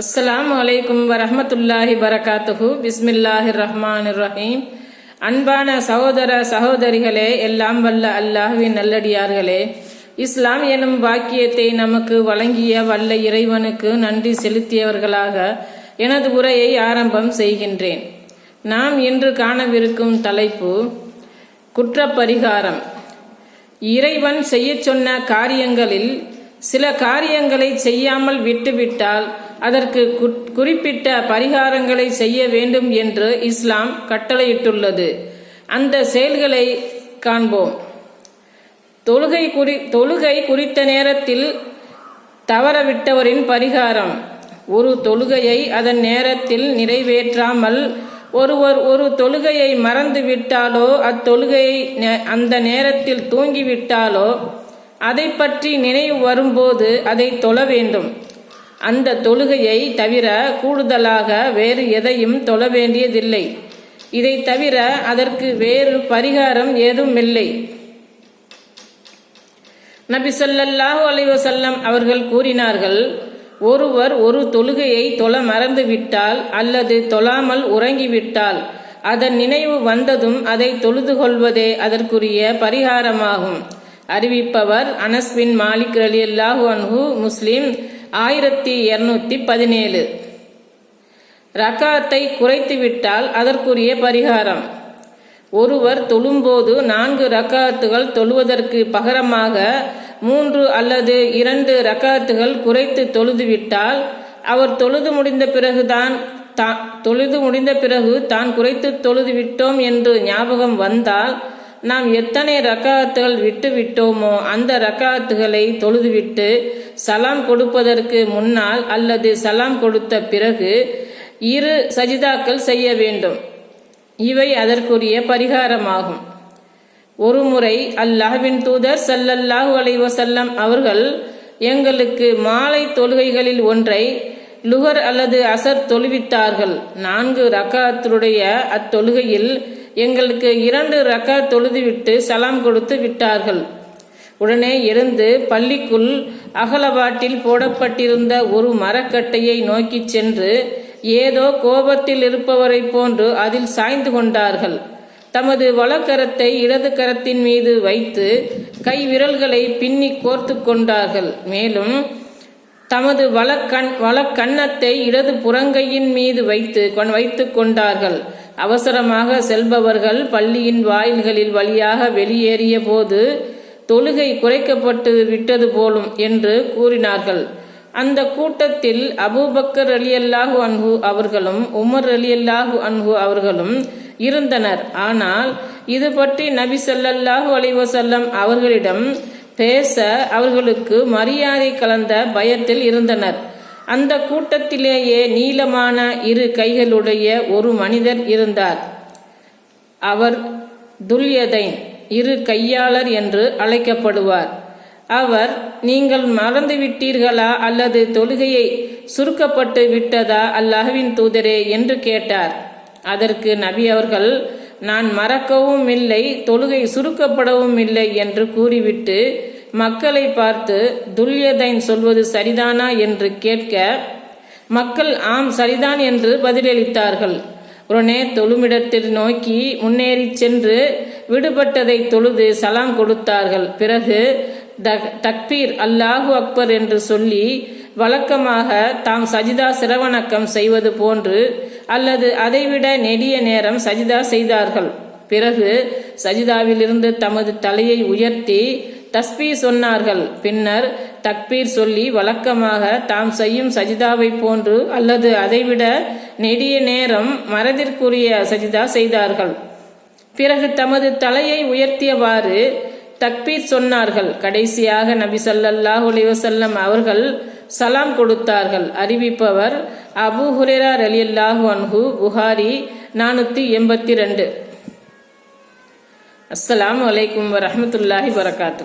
அஸ்லாம் அலைக்கும் வரமத்துல்லாஹி வரகாத்துஹு. பிஸ்மில்லாஹி ரஹ்மான் ரஹீம் அன்பான சகோதர சகோதரிகளே எல்லாம் வல்ல அல்லாஹ்வின் நல்லடியார்களே. இஸ்லாம் எனும் வாக்கியத்தை நமக்கு வழங்கிய வல்ல இறைவனுக்கு நன்றி செலுத்தியவர்களாக எனது உரையை ஆரம்பம் செய்கின்றேன். நாம் இன்று காணவிருக்கும் தலைப்பு குற்றப்பரிகாரம். இறைவன் செய்யச் சொன்ன காரியங்களில் சில காரியங்களை செய்யாமல் விட்டுவிட்டால் அதற்கு குறிப்பிட்ட பரிகாரங்களை செய்ய வேண்டும் என்று இஸ்லாம் கட்டளையிட்டுள்ளது. அந்த செயல்களை காண்போம். தொழுகை குறி தொழுகை குறித்த நேரத்தில் தவறவிட்டவரின் பரிகாரம். ஒரு தொழுகையை அதன் நேரத்தில் நிறைவேற்றாமல் ஒருவர் ஒரு தொழுகையை மறந்து விட்டாலோ அத்தொழுகையை அந்த நேரத்தில் தூங்கிவிட்டாலோ அதை பற்றி நினைவு வரும்போது அதை தொழ வேண்டும். அந்த தொழுகையை தவிர கூடுதலாக வேறு எதையும் தொழ வேண்டியதில்லை. இதை தவிர அதற்கு வேறு பரிகாரம் ஏதும் இல்லை நபி சொல்லல்லாஹு அலைவசல்லம் அவர்கள் கூறினார்கள் ஒருவர் ஒரு தொழுகையை தொழ மறந்துவிட்டால் அல்லது தொழாமல் உறங்கிவிட்டால் அதன் நினைவு வந்ததும் அதை தொழுது கொள்வதே அதற்குரிய பரிகாரமாகும். அறிவிப்பவர் அனஸ்வின் மாலிக் அலி அல்லாஹு அன்ஹு முஸ்லிம் ஆயிரத்தி இரநூத்தி பதினேழு. ரக்காத்தை குறைத்துவிட்டால் அதற்குரிய பரிகாரம். ஒருவர் தொழும்போது நான்கு ரக்காத்துகள் தொழுவதற்கு பகரமாக மூன்று அல்லது இரண்டு ரக்காத்துகள் குறைத்து தொழுதுவிட்டால் அவர் தொழுது முடிந்த பிறகுதான் தா- தொழுது முடிந்த பிறகு தான் குறைத்து தொழுது விட்டோம் என்று ஞாபகம் வந்தால் நாம் எத்தனை ரக்காத்துகள் விட்டு விட்டோமோ அந்த ரக்காத்துகளை தொழுதுவிட்டு சலாம் கொடுப்பதற்கு முன்னால் அல்லது சலாம் கொடுத்த பிறகு இரு சஜிதாக்கள் செய்ய வேண்டும். இவை அதற்குரிய பரிகாரமாகும். ஒருமுறை அல்லாஹ்வின் தூதர் சல்லல்லாஹு அலைவசல்லம் அவர்கள் எங்களுக்கு மாலை தொழுகைகளில் ஒன்றை லுகர் அல்லது அசர் தொழுவித்தார்கள். நான்கு ரக்காத்துடைய அத்தொழுகையில் எங்களுக்கு இரண்டு ரக்கா தொழுதுவிட்டு சலாம் கொடுத்து விட்டார்கள். உடனே எழுந்து பள்ளிக்குள் அகலவாட்டில் போடப்பட்டிருந்த ஒரு மரக்கட்டையை நோக்கிச் சென்று ஏதோ கோபத்தில் இருப்பவரைப் போன்று அதில் சாய்ந்து கொண்டார்கள். தமது வலக்கரத்தை இடது கரத்தின் மீது வைத்து கை விரல்களை பின்னி கோர்த்து கொண்டார்கள். மேலும் தமது வலக்கண் வலக்கண்ணத்தை இடது புறங்கையின் மீது வைத்து கொண்- கொண்டார்கள். அவசரமாக செல்பவர்கள் பள்ளியின் வாயில்களில் வழியாக வெளியேறிய போது தொழுகை குறைக்கப்பட்டு விட்டது போலும் என்று கூறினார்கள். அந்த கூட்டத்தில் அபூபக்கர் அலியல்லாஹு அன்ஹு அவர்களும் உமர் அலி அல்லாஹு அன்ஹு அவர்களும் இருந்தனர். ஆனால் இது பற்றி நபி ஸல்லல்லாஹு அலிவசல்லம் அவர்களிடம் பேச அவர்களுக்கு மரியாதை கலந்த பயத்தில் இருந்தனர். அந்த கூட்டத்திலேயே நீளமான இரு கைகளுடைய ஒரு மனிதர் இருந்தார். அவர் துல்யதைன் இரு கையாளர் என்று அழைக்கப்படுவார். அவர் நீங்கள் மறந்துவிட்டீர்களா? அல்லது தொழுகையை சுருக்கப்பட்டு விட்டதா? அல்லாஹ்வின் தூதரே என்று கேட்டார். அதற்கு நபி அவர்கள் நான் மறக்கவும் இல்லை தொழுகை சுருக்கப்படவும் இல்லை என்று கூறிவிட்டு மக்களை பார்த்து துல்யதைன் சொல்வது சரிதானா? என்று கேட்க மக்கள் ஆம் சரிதான் என்று பதிலளித்தார்கள். உடனே தொழுமிடத்தில் நோக்கி முன்னேறிச் சென்று விடுபட்டதை தொழுது சலாம் கொடுத்தார்கள். பிறகு தக்பீர் அல்லாஹு அக்பர் என்று சொல்லி வழக்கமாக தாம் சஜிதா சிரவணக்கம் செய்வது போன்று அல்லது அதைவிட நெடிய நேரம் சஜிதா செய்தார்கள். பிறகு சஜிதாவிலிருந்து தமது தலையை உயர்த்தி தஸ்பீ சொன்னார்கள். பின்னர் தக்பீர் சொல்லி வழக்கமாக தாம் செய்யும் சஜிதாவை போன்று அல்லது அதைவிட நெடிய நேரம் மறதிற்குரிய சஜிதா செய்தார்கள். பிறகு தமது தலையை உயர்த்தியவாறு தக்பீர் சொன்னார்கள். கடைசியாக நபி ஸல்லல்லாஹு அலிவசல்லம் அவர்கள் சலாம் கொடுத்தார்கள். அறிவிப்பவர் அபு ஹுரேரா ரலியல்லாஹு அன்ஹு புகாரி நானூற்றி எண்பத்தி ரெண்டு. அஸ்ஸலாமு வலைக்கம் வரமத்துல்லாஹி வரகாத்து